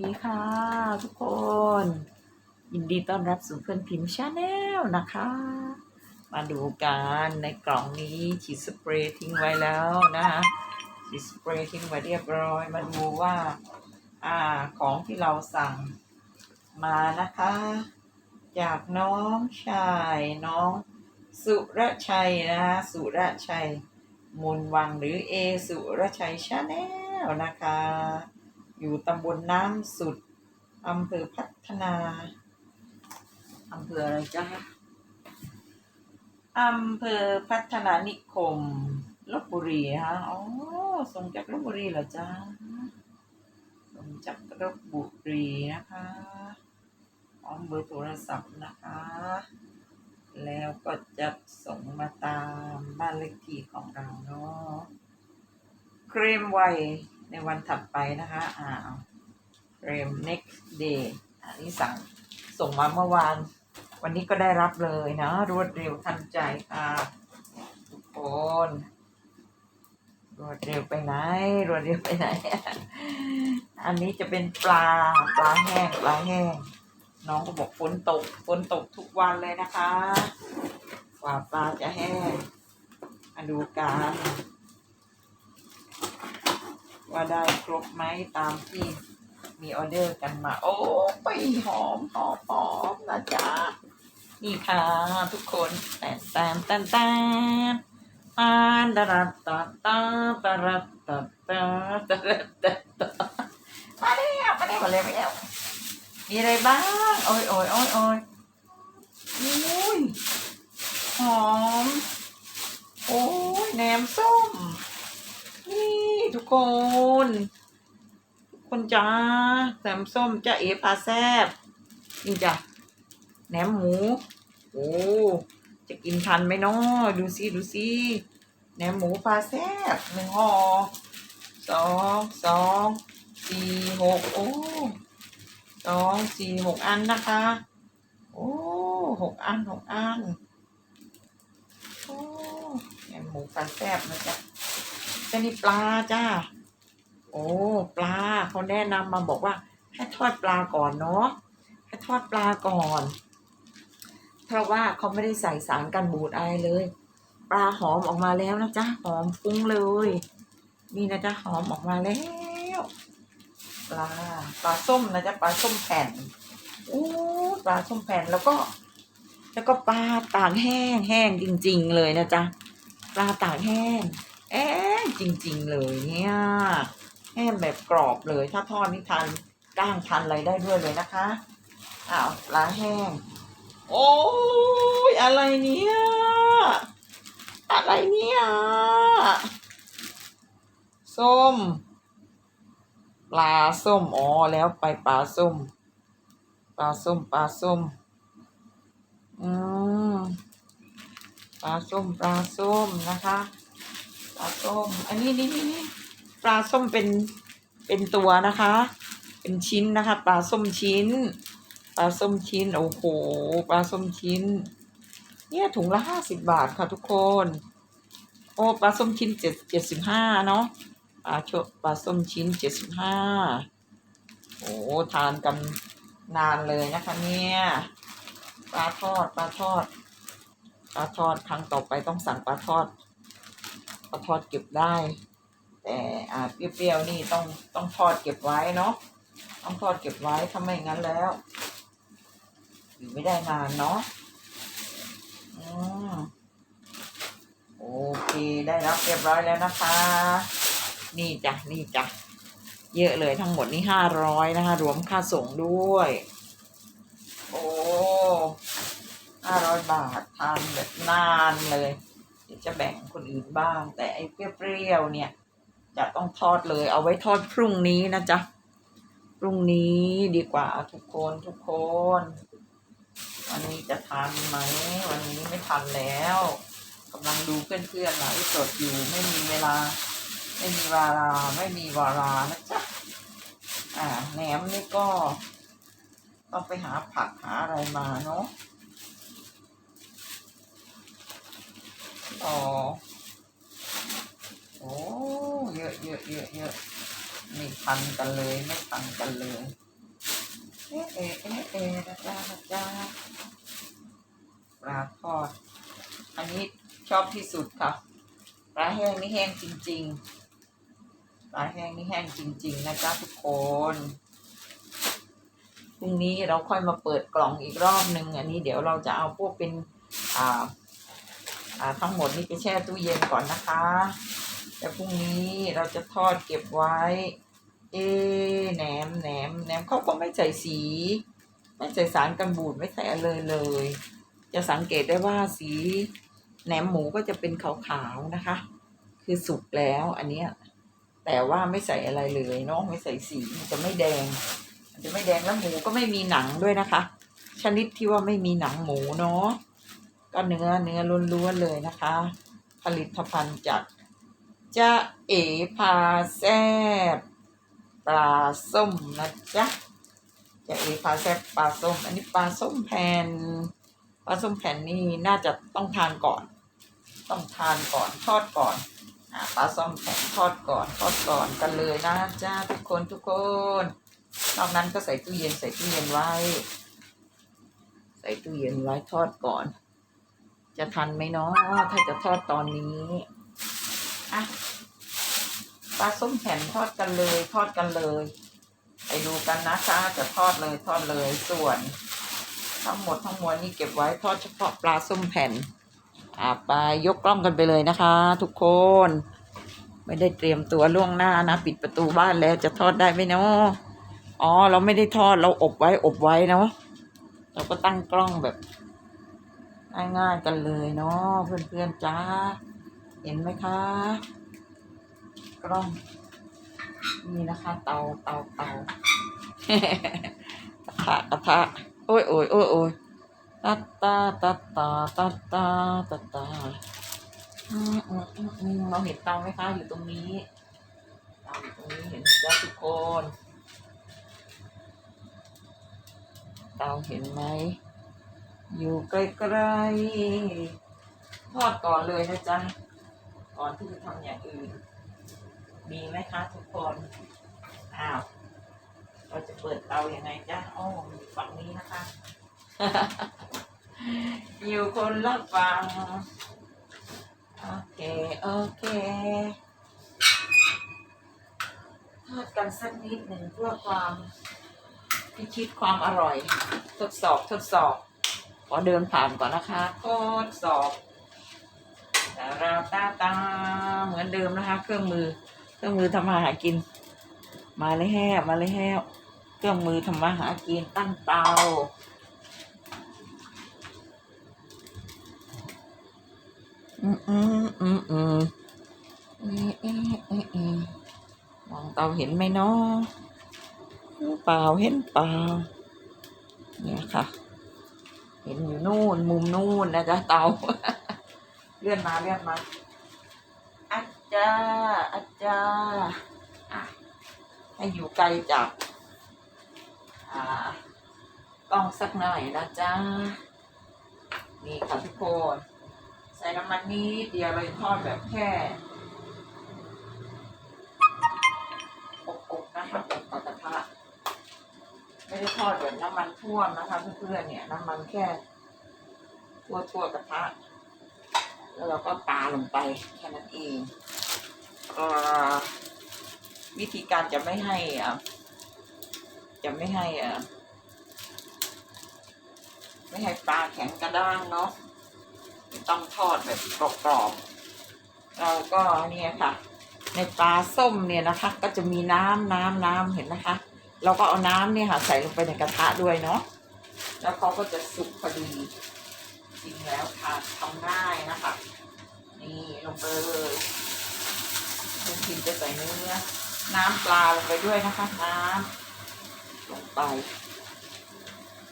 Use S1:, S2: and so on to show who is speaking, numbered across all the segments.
S1: ดีค่ะทุกคน ยินดีต้อนรับสู่เพื่อนพิมพ์ชาแนลนะคะ มาดูกันในกล่องนี้ฉีดสเปรย์ทิ้งไว้แล้วนะคะฉีดสเปรย์ทิ้งไว้เรียบร้อย มาดูว่าอ่าของที่เราสั่งมานะคะ จากน้องชายน้องสุรชัยนะคะสุรชัยมูลวังหรือเอสุรชัยชาแนลนะคะ อยู่ตำบลน้ำสุดอำเภอพัฒนาอำเภออะไรจ้าอำเภอพัฒนานิคมลบบุรีฮะอ๋อส่งจากลบบุรีเหรอจ้าส่งจากลบบุรีนะคะพร้อมเบอร์โทรศัพท์นะคะ แล้วก็จะส่งมาตามบ้านเลขที่ของเราเนาะ เครมไว ในวันถัดไปนะคะอ่าเรม next day อันนี้สั่งส่งมาเมื่อวาน วันนี้ก็ได้รับเลยนะ รวดเร็วทันใจค่ะทุกคนรวดเร็วไปไหน รวดเร็วไปไหน อันนี้จะเป็นปลาปลาแห้งปลาแห้ง น้องก็บอกฝนตกฝนตกทุกวันเลยนะคะ กว่าปลาจะแห้งมาดูกัน ว่าได้ครบไหมตามที่มีออเดอร์กันมา โอ้ไปหอมหอมหอมนะจ๊ะ นี่ค่ะทุกคนแตนแตนแตนแตนปาตะรัตตะตะตะรัตตะตะตะรัตตะตะมาแล้วมาแล้วมาแล้วมาแล้วมีอะไรบ้าง โอ้ยโอ้ยโอ้ยโอ้ยอุ้ยหอม โอ้ยแหนมส้ม นี่ทุกคน ทุกคนจ้าแหนมส้มจ้าเอพาแซบนี่จ้ะแหนมหมู โอ้ จะกินทันไหมเนาะดูสิดูสิแหนมหมูพาแซบหนึ่งห่อสองสองสี่หกโอ้สองสี่หกอันนะคะ โอ้หกอันหกอันโอ้แหนมหมูพาแซบนะจ๊ะ จะนี่ปลาจ้า โอ้ปลาเขาแนะนำมาบอกว่า ให้ทอดปลาก่อนเนาะให้ทอดปลาก่อน เพราะว่าเขาไม่ได้ใส่สารกันบูดอะไรเลย ปลาหอมออกมาแล้วนะจ๊ะหอมฟุ้งเลย นี่นะจ๊ะหอมออกมาแล้ว ปลาปลาส้มนะจ๊ะปลาส้มแผ่นโอ้ปลาส้มแผ่นแล้วก็ แล้วก็ปลาตากแห้งแห้งจริง ๆ เลยนะจ๊ะปลาตากแห้ง แอ้จริง ๆ เลยเนี่ยแห้แบบกรอบเลย ถ้าทอดนี่ทานก้างทานอะไรได้ด้วยเลยนะคะอ้าวปลาแห้ง โอ้ยอะไรเนี่ยอะไรเนี่ยส้มปลาส้มอ๋อแล้วไปปลาส้มปลาส้มปลาส้มอืมปลาส้มปลาส้มนะคะ ปลาส้ม อันนี้นี่นี่ปลาส้มเป็นเป็นตัวนะคะ เป็นชิ้นนะคะ ปลาส้มชิ้น ปลาส้มชิ้น โอ้โห ปลาส้มชิ้น เนี่ยถุงละห้าสิบบาทค่ะทุกคน โอ้ปลาส้มชิ้นเจ็ดเจ็ดสิบห้าเนาะ ปลาชปลาส้มชิ้นเจ็ดสิบห้าโอ้ทานกันนานเลยนะคะเนี่ยปลาทอดปลาทอดปลาทอดครั้งต่อไปต้องสั่งปลาทอด ปลาทอดเก็บได้ แต่อ่าเปรี้ยวๆนี่ต้องต้องทอดเก็บไว้เนาะต้องทอดเก็บไว้ถ้าไม่งั้นแล้ว อยู่ไม่ได้นานเนาะอืมโอเคได้รับเรียบร้อยแล้วนะคะ นี่จ้ะนี่จ้ะเยอะเลยทั้งหมดนี่ห้าร้อยนะคะ รวมค่าส่งด้วย โอ้ห้าร้อยบาททานแบบนานเลย จะแบ่งคนอื่นบ้าง แต่ไอ้เปรี้ยวๆเนี่ย จะต้องทอดเลย เอาไว้ทอดพรุ่งนี้นะจ๊ะพรุ่งนี้ดีกว่าทุกคนทุกคน วันนี้จะทันไหมวันนี้ไม่ทันแล้วกำลังดูเพื่อนๆไลฟ์สดอยู่ไม่มีเวลา ไม่มีเวลาไม่มีเวลานะจ๊ะอ่าแหนมนี่ก็ต้องไปหาผักหาอะไรมาเนาะ อ๋อโอ้ เยอะเยอะเยอะเยอะไม่ทันกันเลยไม่ทันกันเลย เอ๊ะเอ๊ะเอ๊ะเอ๊ะนะจ๊ะนะจ๊ะปลาทอด อันนี้ชอบที่สุดค่ะ ปลาแห้งนี่แห้งจริง ๆ ปลาแห้งนี่แห้งจริง ๆ นะจ๊ะทุกคน พรุ่งนี้เราค่อยมาเปิดกล่องอีกรอบหนึ่งอันนี้เดี๋ยวเราจะเอาพวกเป็น อ่า ทั้งหมดนี่ไปแช่ตู้เย็นก่อนนะคะแต่พรุ่งนี้เราจะทอดเก็บไว้ เอ๊แหนมแหนมแหนมเขาก็ไม่ใส่สี ไม่ใส่สารกันบูดไม่ใส่อะไรเลย จะสังเกตได้ว่าสีแหนมหมูก็จะเป็นขาวๆนะคะ คือสุกแล้วอันเนี้ยแต่ว่าไม่ใส่อะไรเลยเนาะไม่ใส่สีมันจะไม่แดงมันจะไม่แดงแล้วหมูก็ไม่มีหนังด้วยนะคะ ชนิดที่ว่าไม่มีหนังหมูเนาะ ก็เนื้อเนื้อล้วนๆเลยนะคะ ผลิตภัณฑ์จากจะเอพาแซบปลาส้มนะจ๊ะจะเอพาแซบปลาส้ม อันนี้ปลาส้มแผ่นปลาส้มแผ่นนี่น่าจะต้องทานก่อน ต้องทานก่อนทอดก่อนอ่าปลาส้มแผ่นทอดก่อนทอดก่อนกันเลยนะจ้าทุกคนทุกคนนอกนั้นก็ใส่ตู้เย็นใส่ตู้เย็นไว้ ใส่ตู้เย็นไว้ทอดก่อน จะทันไหมเนาะถ้าจะทอดตอนนี้อะปลาส้มแผ่นทอดกันเลย ทอดกันเลย ไปดูกันนะคะจะทอดเลยทอดเลยส่วน ทั้งหมดทั้งมวลนี่เก็บไว้ทอดเฉพาะปลาส้มแผ่นอ่าไปยกกล้องกันไปเลยนะคะ ทุกคน ไม่ได้เตรียมตัวล่วงหน้านะปิดประตูบ้านแล้วจะทอดได้ไหมเนาะอ๋อ เราไม่ได้ทอดเราอบไว้อบไว้เนาะเราก็ตั้งกล้องแบบ ง่าย ๆ กันเลยเนาะเพื่อนๆจ้า เห็นไหมคะ กล้องนี่นะคะ เตาเตาเตากระทะกระทะโอ้ยโอ้ยโอ้ยโอ้ยตัดตาตัดตาตัดตาตัดตาเราเห็นเตาไหมคะอยู่ตรงนี้เตาอยู่ตรงนี้เห็นแล้วทุกคนเตาเห็นไหม อยู่ใกล้ๆทอดก่อนเลยนะจ๊ะ ก่อนที่จะทำอย่างอื่น มีไหมคะทุกคน อ้าว เราจะเปิดเตายัางไงจ๊ะอ๋อฝั่งนี้นะคะ อยู่คนละฝั่งโอเค โอเคทอดกันสักนิดหนึ่งเพื่อความพิชิตความอร่อย ทดสอบทดสอบ ขอเดินผ่านก่อนนะคะทดสอบแต่เราตาตาเหมือนเดิมนะคะ เครื่องมือ เครื่องมือทำมาหากิน มาเลยแห้มาเลยแห้เครื่องมือทำมาหากินตั้งเตาอืมอืมอืมอืมเอ๊ะเอ๊ะเอ๊ะเอ๊ะมองเตาเห็นไหมเนาะเห็นเปล่าเห็นเปล่าเนี่ยค่ะเห็ นู่นมุมนู่นนะจ๊ะเตา เลื่อนมาเลื่อนมาอาจารย์อาจารย์ให้อยู่ไกลจากอ่ากล้องสักหน่อยนะจ๊ะนี่ค่ะทุกคนใส่น้ำมันนิดเดียวเลยทอดแบบแค่อบๆนะคะอบกับกระทะไม่ได้ทอดแบบน้ำมันท่วมนะคะเพื่อนๆเนี่ยน้ำมันแค่ ทั่วทั่วๆกระทะแล้วเราก็ปาลงไปแค่นั้นเองอ่อวิธีการจะไม่ให้อะจะไม่ให้อะไม่ให้ปลาแข็งกระด้างเนาะต้องทอดแบบกรอบๆเราก็เนี่ยค่ะ ในปลาส้มเนี่ยนะคะ ก็จะมีน้ำน้ำน้ำเห็นนะคะ เราก็เอาน้ำเนี่ยค่ะ ใส่ลงไปในกระทะด้วยเนาะแล้วเขาก็จะสุกพอดี ริงแล้วค่ะทำง่ายนะคะ นี่ลงไปเลยคุณพิมจะใส่เนื้อน้ำปลาลงไปด้วยนะคะ น้ำลงไป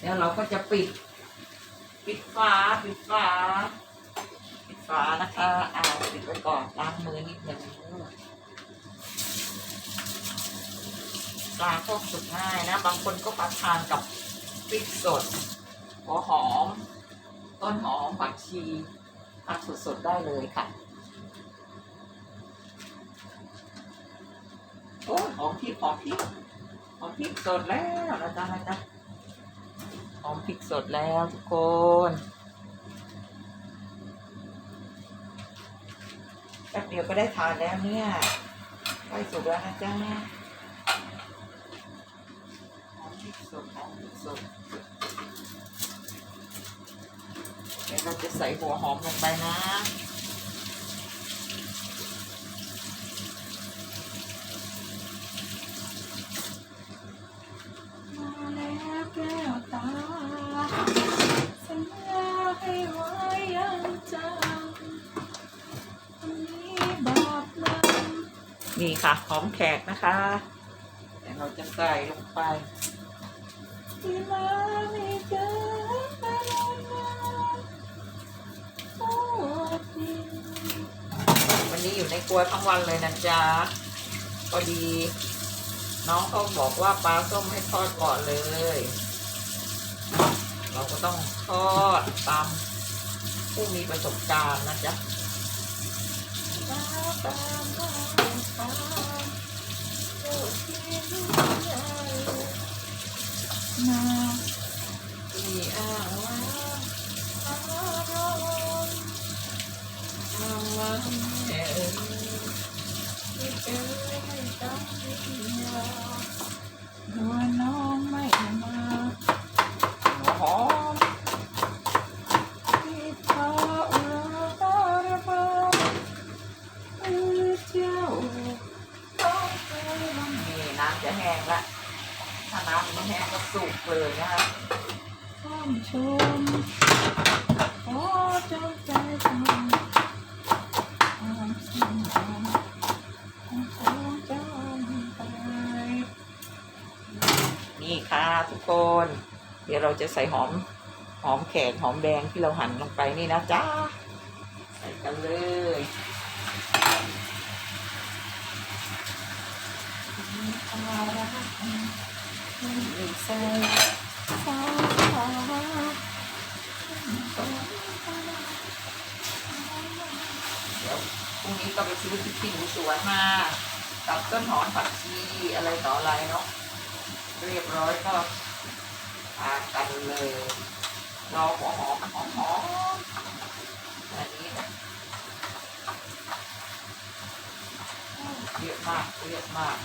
S1: แล้วเราก็จะปิด ปิดฝาปิดฝาปิดฝานะคะอ่าปิดไว้ก่อนล้างมือนิดหนึ่งปลาพวกสุกง่ายนะ บางคนก็มาทานกับพริกสดหัวหอม ต้นหอมผักชีทานสดๆได้เลยค่ะโอ้หอมพริกหอมพริกหอมพริกสดแล้วนะจ๊ะนะจ๊ะหอมพริกสดแล้วทุกคนแป๊บเดียวก็ได้ทานแล้วเนี่ยใกล้สุกแล้วนะจ๊ะหอมพริกสดหอมพริกสด เดี๋ยวเราจะใส่หัวหอมลงไปนะนี่ค่ะหอมแขกนะคะ เดี๋ยวเราจะใส่ลงไปที่มาไม่เจอ นี้อยู่ในครัวทั้งวันเลยนะจ๊ะพอดี น้องเขาบอกว่าปลาส้มให้ทอดก่อนเลย เราก็ต้องทอดตามผู้มีประสบการณ์นะจ๊ะตามตามตามตามโอ้ที่อ้าว่า ว่าแม่เอ๋ยที่เจอ๋ยให้ต้องดีว่าน้องไม่มาหอมที่เธอระระบำเออเจ้าต้องเคยลำนี่น้ำจะแห้งละถ้าน้ำไม่แห้งก็สุกเลยนะคะท่านชมขอเจ้าใจจง กคนเดี๋ยวเราจะใส่หอมหอมแขกหอมแดงที่เราหั่นลงไปนี่นะจ๊ะใส่กันเลยนี่ใส่ฟ้าเดี๋ยวพรุ่งนี้ก็ไปซื้อพริกขี้หนูสวนมากับต้นหอมผักชีอะไรต่ออะไรเนาะเรียบร้อยก็ ทากันเลยรอหัวหอมหอมหอมอันนี้เยอะมากเยอะมาก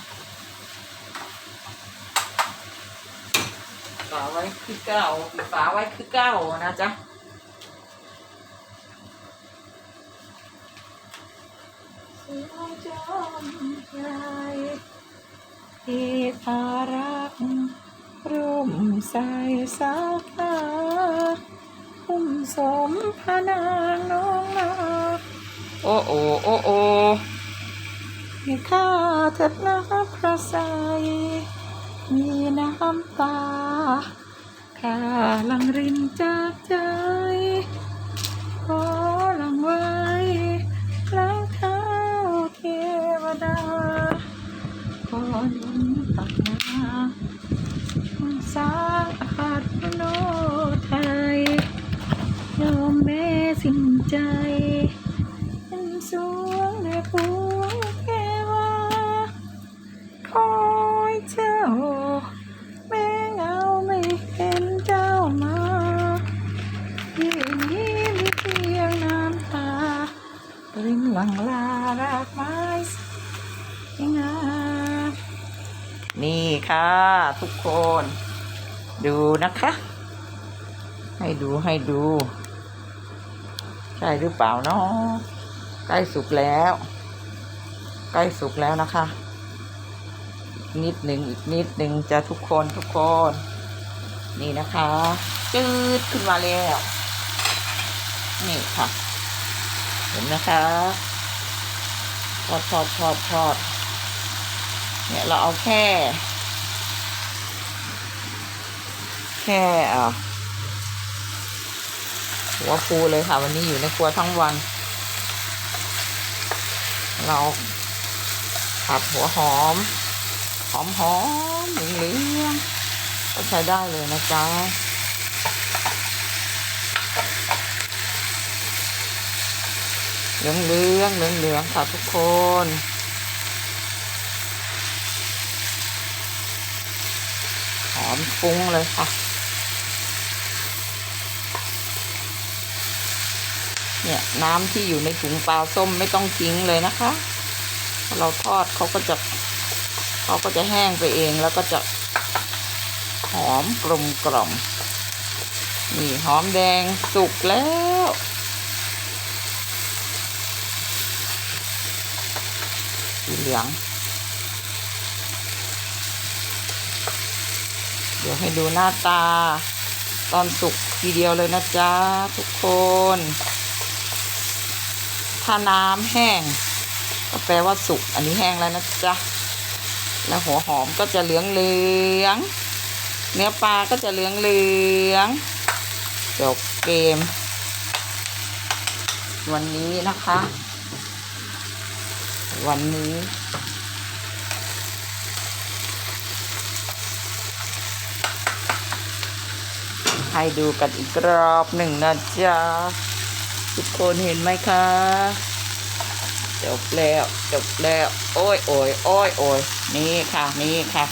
S1: ฝาไว้คือเก้าฝาไว้คือเก้านะจ๊ะที่พารัก ร่มใส่สาวตาคุ้มสมพนางน้องนาโอ้โอโอ้โอให้ข้าเถิดนะพระใสมีน้ำตาข้าลังรินจากใจ ขอลังไว้ล้างเท้าเทวดาขอนุนตักนา สาหัสโนไทยยอมแม่สิ้นใจ เป็นสวงในพวงแค่ว่าคอยเจ้า แม่เงาไม่เห็นเจ้ามาที่นี้มีเพียงน้ำตาปรินหลังลารากไม้สงามนี่ค่ะ ทุกคน ดูนะคะ ให้ดูให้ดู ใช่หรือเปล่าเนาะใกล้สุกแล้ว ใกล้สุกแล้วนะคะนิดหนึ่งอีกนิดหนึ่งจะทุกคนทุกคน นี่นะคะจืดขึ้นมาแล้ว นี่ค่ะ เห็นนะคะทอดทอดทอดทอดเนี่ยเราเอาแค่ แค่อะหัวฟูเลยค่ะ วันนี้อยู่ในครัวทั้งวัน เราผัดหัวหอม หอมหอมเหลืองๆก็ใช้ได้เลยนะจ๊ะเหลืองเหลืองเหลืองเหลืองค่ะทุกคนหอมฟุ้งเลยค่ะ เนี่ยน้ำที่อยู่ในถุงปลาส้มไม่ต้องทิ้งเลยนะคะพอเราทอดเขาก็จะเขาก็จะแห้งไปเองแล้วก็จะหอมกลมกล่อมนี่หอมแดงสุกแล้ว สีเหลือง เดี๋ยวให้ดูหน้าตา ตอนสุกทีเดียวเลยนะจ๊ะทุกคน ถ้าน้ำแห้ง ก็แปลว่าสุก อันนี้แห้งแล้วนะจ๊ะ แล้วหัวหอมก็จะเหลืองเหลือง เนื้อปลาก็จะเหลืองเหลืองจบเกม วันนี้นะคะ วันนี้ให้ดูกันอีกรอบหนึ่งนะจ๊ะ ทุกคนเห็นไหมคะ จบแล้วจบแล้ว โอ้ยโอ้ยโอ้ยโอ้ยนี่ค่ะ นี่ค่ะ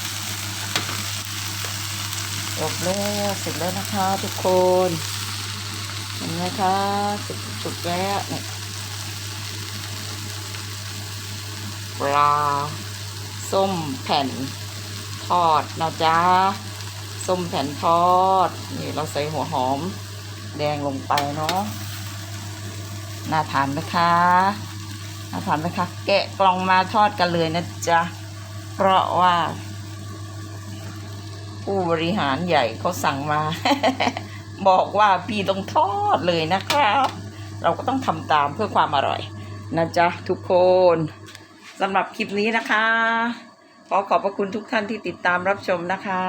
S1: จบแล้วเสร็จแล้วนะคะทุกคนเห็นไหมคะสุกสุกแล้วนี่ปลาส้มแผ่นทอดนะจ๊ะส้มแผ่นทอด นี่เราใส่หัวหอม แดงลงไปเนาะ น่าทานนะคะน่าทานนะคะ แกะกล่องมาทอดกันเลยนะจ๊ะ เพราะว่า ผู้บริหารใหญ่เขาสั่งมา บอกว่าพี่ต้องทอดเลยนะครับ เราก็ต้องทำตามเพื่อความอร่อยนะจ๊ะทุกคนสำหรับคลิปนี้นะคะ ขอขอบพระคุณทุกท่านที่ติดตามรับชมนะคะ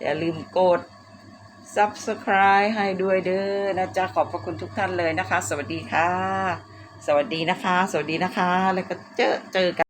S1: อย่าลืมกด subscribe ให้ด้วยเด้อนะจ๊ะขอบพระคุณทุกท่านเลยนะคะ สวัสดีค่ะ สวัสดีนะคะ สวัสดีนะคะ แล้วก็เจอเจอกัน